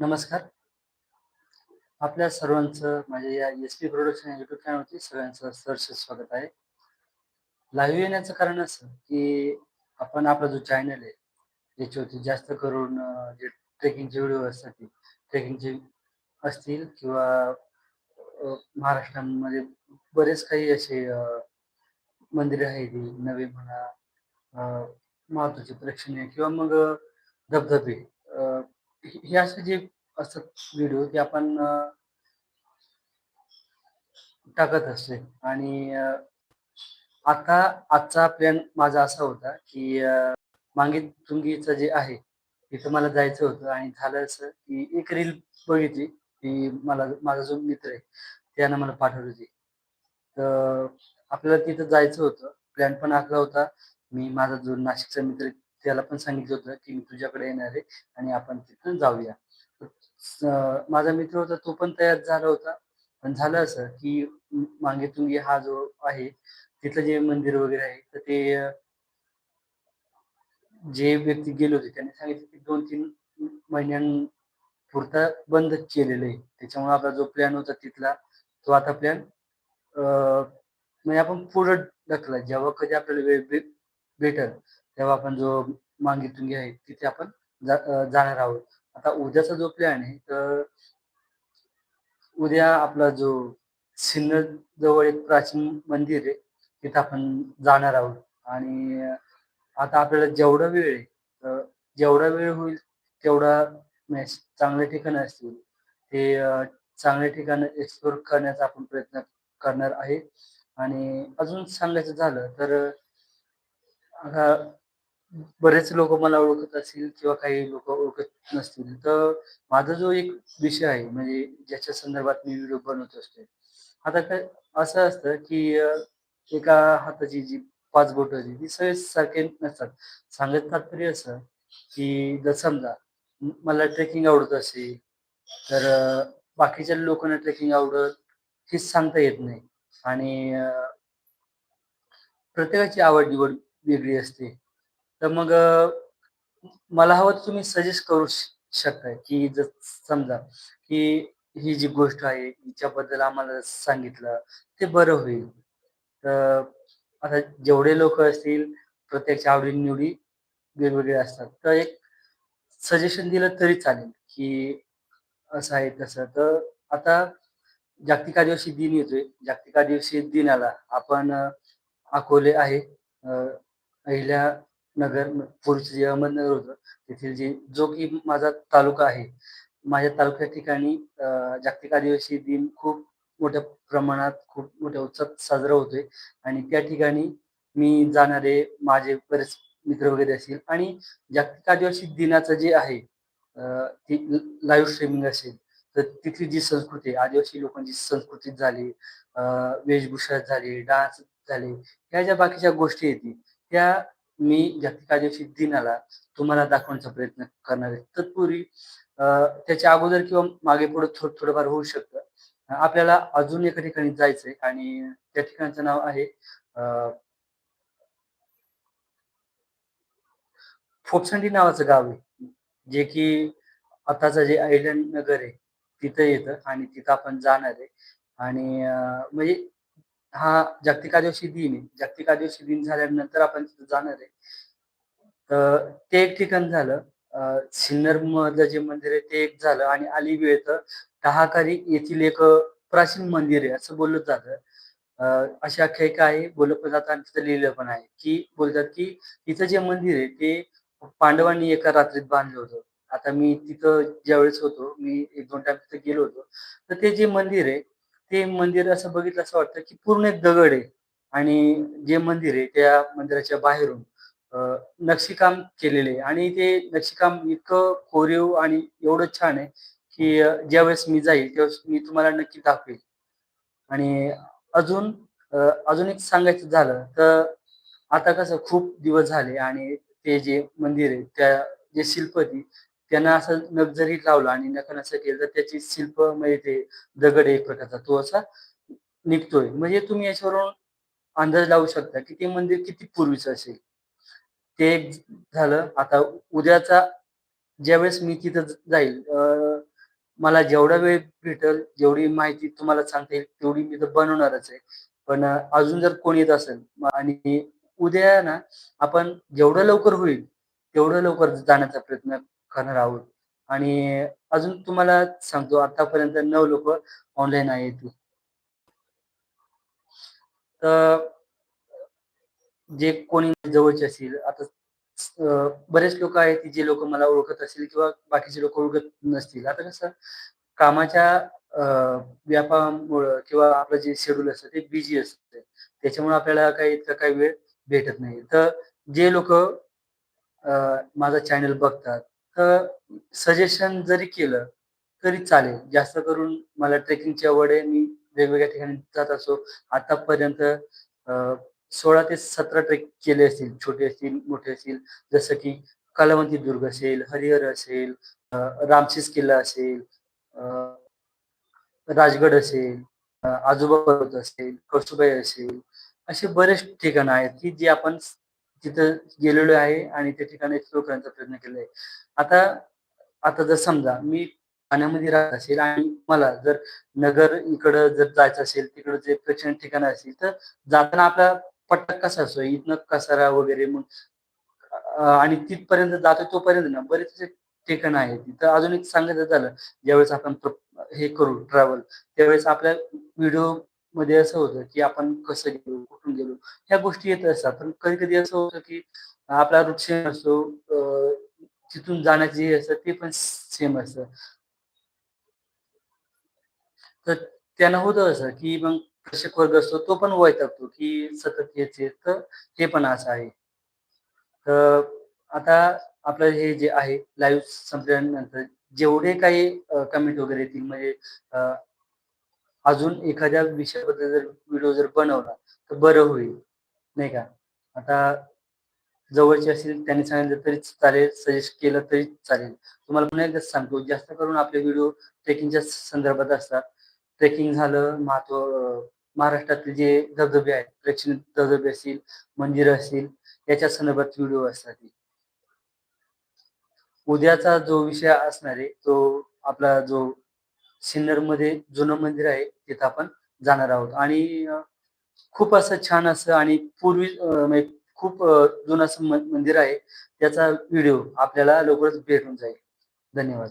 नमस्कार. आपल्या सर्वांचं माझ्या या एस पी प्रोडक्शन युट्यूब चॅनलवरती सगळ्यांचं सहर्ष स्वागत आहे. लाईव्ह येण्याचं कारण असं की आपण आपला जो चॅनल आहे याच्यावरती जास्त करून जे ट्रेकिंगचे व्हिडिओ असतात ट्रेकिंगचे असतील किंवा महाराष्ट्रामध्ये बरेच काही असे मंदिरे आहेत नवे म्हणा महत्त्वाचे प्रेक्षणीय किंवा मग धबधबे. हे असे जे असतात व्हिडिओ ते आपण टाकत असते आणि आता आजचा प्लॅन माझा असा होता की मांगे मागे तुंगीचं जे आहे तिथं मला जायचं होतं. आणि झालं असं की एक रील बघितली. ती मला माझा जो मित्र आहे त्यानं मला पाठवली होती. तर आपल्याला तिथं जायचं होतं. प्लॅन पण आखला होता. मी माझा जो नाशिकचा मित्र त्याला पण सांगितलं होतं की मी तुझ्याकडे येणार आहे आणि आपण तिथून जाऊया. माझा मित्र होता तो पण तयार झाला होता. पण झालं असं की मांगेतुंगी हा जो आहे तिथलं जे मंदिर वगैरे आहे तर ते जे व्यक्ती गेले होते त्यांनी सांगितलं की दोन तीन महिन्यांपुरता बंद केलेलं आहे. त्याच्यामुळे आपला जो प्लॅन होता तिथला तो आता प्लॅन म्हणजे आपण पुढं ढकला जेव्हा कधी आपल्याला वेळ भेटल तेव्हा आपण जो मांगी तुंगी आहे तिथे आपण जाणार आहोत. आता उद्याचा जो प्लॅन आहे तर उद्या आपला जो सिन्नर जवळ एक प्राचीन मंदिर आहे तिथं आपण जाणार आहोत. आणि आता आपल्याला जेवढा वेळ आहे तर जेवढा वेळ होईल तेवढा चांगले ठिकाण असतील. ते चांगले ठिकाण एक्सप्लोर करण्याचा आपण प्रयत्न करणार आहे. आणि अजून सांगायचं झालं तर आता बरेच लोक मला ओळखत असतील किंवा काही लोक ओळखत नसतील. तर माझा जो एक विषय आहे म्हणजे ज्याच्या संदर्भात मी व्हिडिओ बनवत असते आता काय असं असतं की एका हाताची जी पाच बोट होती ती सगळे सारखे नसतात. सांगत तात्पर्य असं की जर समजा मला ट्रेकिंग आवडत असेल तर बाकीच्या लोकांना ट्रेकिंग आवडत हेच सांगता येत नाही. आणि प्रत्येकाची आवड निवड वेगळी असते. तर मग मला हवं तर तुम्ही सजेस्ट करू शकता की जर समजा की ही जी गोष्ट आहे हिच्याबद्दल आम्हाला सांगितलं ते बरं होईल तर आता जेवढे लोक असतील प्रत्येकाच्या आवडीनिवडी वेगवेगळे असतात. तर एक सजेशन दिलं तरी चालेल, की असं आहे तसं. तर आता जागतिक आदिवासी दिन येतोय. जागतिक आदिवासी दिनाला आपण अकोले आहे, अहिल्या नगर पूर्वीचं जे अहमदनगर होतं, तेथील जे जो की माझा तालुका आहे. माझ्या तालुक्या ठिकाणी जागतिक आदिवासी दिन खूप मोठ्या प्रमाणात, खूप मोठ्या उत्साहात साजरा होतोय आणि त्या ठिकाणी मी जाणारे माझे बरेच मित्र वगैरे असतील आणि जागतिक आदिवासी दिनाचं जे आहे ती लाईव्ह स्ट्रीमिंग असेल, तर तिथली जी संस्कृती आहे, आदिवासी लोकांची संस्कृती झाली, वेशभूषा झाली, डान्स झाले, ह्या ज्या बाकीच्या गोष्टी येतील त्या मी जागतिक आदिवासी दिनाला तुम्हाला दाखवण्याचा प्रयत्न करणार आहे. तत्पूर्वी त्याच्या अगोदर किंवा मागे-पुढे थोडं थोडंफार होऊ शकतं. आपल्याला अजून एका ठिकाणी जायचंय आणि त्या ठिकाणचं नाव आहे फोपसंडी नावाचं गाव आहे. जे की आताचं जे अहिल्यानगर आहे, तिथं येतं आणि तिथं आपण जाणार आहे आणि म्हणजे हा जागतिक आदिवासी दिन आहे. जागतिक आदिवासी दिन झाल्यानंतर आपण तिथं जाणार आहे. तर ते एक ठिकाण झालं. सिन्नर मधलं जे मंदिर आहे ते एक झालं आणि अलिबाग तर दहाकारी येथील एक प्राचीन मंदिर आहे असं बोललं जातं. अशा अशी आख्यायिका आहे, बोललं पण जातं आणि तिथं लिहिलं पण आहे, की बोलतात की तिथं जे मंदिर आहे ते पांडवांनी एका रात्रीत बांधलं होतं. आता मी तिथं ज्यावेळेस होतो, मी एक दोन टाइम तिथं गेलो होतो. तर ते जे मंदिर आहे, ते मंदिर असं बघितलं असं वाटतं की पूर्ण एक दगड आहे आणि जे मंदिर आहे त्या मंदिराच्या बाहेरून नक्षीकाम केलेले आणि ते नक्षीकाम इतकं कोरीव आणि एवढं छान आहे, की ज्यावेळेस मी जाईल त्यावेळेस मी तुम्हाला नक्की दाखवेल. आणि अजून अजून एक सांगायचं झालं तर आता कसं खूप दिवस झाले आणि ते जे मंदिर आहे, त्या जे शिल्प आहे त्यांना असं नख जरी लावलं आणि नखानं असं केलं तर त्याची शिल्प म्हणजे ते दगड एक प्रकारचा तो असा निघतोय. म्हणजे तुम्ही याच्यावरून अंदाज लावू शकता, की ते मंदिर किती पूर्वीचं असेल. ते एक झालं. आता उद्याचा ज्यावेळेस मी तिथं जाईल मला जेवढा वेळ भेटेल, जेवढी माहिती तुम्हाला सांगता येईल, तेवढी मी तर बनवणारच आहे. पण अजून जर कोणी येत असेल आणि उद्या ना आपण जेवढं लवकर होईल, तेवढं लवकर जाण्याचा प्रयत्न करणार आहोत. आणि अजून तुम्हाला सांगतो आतापर्यंत नऊ लोक ऑनलाईन आहेत. तर जे कोणी जवळचे असतील, आता बरेच लोक आहेत, जे लोक मला ओळखत असतील किंवा बाकीचे लोक ओळखत नसतील. आता कसं कामाच्या व्यापामुळं किंवा आपलं जे शेड्यूल असतं ते बिझी असतं. त्याच्यामुळे आपल्याला काही इतका काही वेळ भेटत नाही. तर जे लोक माझा चॅनल बघतात, सजेशन जरी केलं तरी चालेल. जास्त करून मला ट्रेकिंगची आवड आहे. मी वेगवेगळ्या ठिकाणी जात असो आतापर्यंत सोळा ते 17 ट्रेक केले असतील. छोटे असतील, मोठे असतील. जसं की कलावंती दुर्ग असेल, हरिहर असेल, अ, रामशीस किल्ला असेल, राजगड असेल, आजोबा पर्वत असेल, कळसुबाई असेल, असे बरेच ठिकाणं आहेत, की जी आपण तिथं गेलेलो आहे आणि त्या ठिकाणी एक्सप्लोर करण्याचा प्रयत्न केला आहे. आता आता जर समजा मी ठाण्यामध्ये राहत असेल आणि मला जर नगर इकडं जर जायचं असेल, तिकडं जे प्रेक्षण ठिकाण असेल तर जाताना आपला पट्टा कसा असतो, इथनं कसारा वगैरे मग आणि तिथपर्यंत जातो तोपर्यंत ना बरेच असे ठिकाणं आहेत. तिथं अजून एक सांगायचं झालं, ज्यावेळेस आपण हे करू ट्रॅव्हल, त्यावेळेस आपल्या मध्ये असं होतं, की आपण कसं गेलो, कुठून गेलो, ह्या गोष्टी येत असतात. पण कधी-कधी असं होतं, की आपला रूट सेम असतो. तिथून जाण्याचं हे असतं ते पण सेम असतं. तर त्यानं होतं असं, की मग प्रेक्षक वर्ग असतो तो पण वैतागतो, की सतत हेच, तर हे पण असं आहे. तर आता आपलं हे जे आहे लाईव्ह संपल्यानंतर जेवढे काही कमेंट वगैरे येतील म्हणजे अजून एखाद्या विषयाबद्दल जर व्हिडिओ जर बनवला, तर बरं होईल, नाही का? आता जवळचे असेल त्यांनी सांगितलं तरी चालेल, सजेस्ट केलं तरी चालेल. तुम्हाला पुन्हा एकदा सांगतो, जास्त करून आपले व्हिडिओ ट्रेकिंगच्या संदर्भात असतात. ट्रेकिंग झालं, महत्त्व महाराष्ट्रातले जे धबधबे आहेत, प्रेक्षणीय धबधबे असतील, मंदिरं असतील, याच्या संदर्भात व्हिडिओ असतात. उद्याचा जो विषय असणार आहे, तो आपला जो सिन्नरमध्ये जुनं मंदिर आहे, तिथं आपण जाणार आहोत आणि खूप असं छान असं आणि पूर्वी म्हणजे खूप जुनं असं मंदिर आहे. त्याचा व्हिडिओ आपल्याला लवकरच भेटून जाईल. धन्यवाद.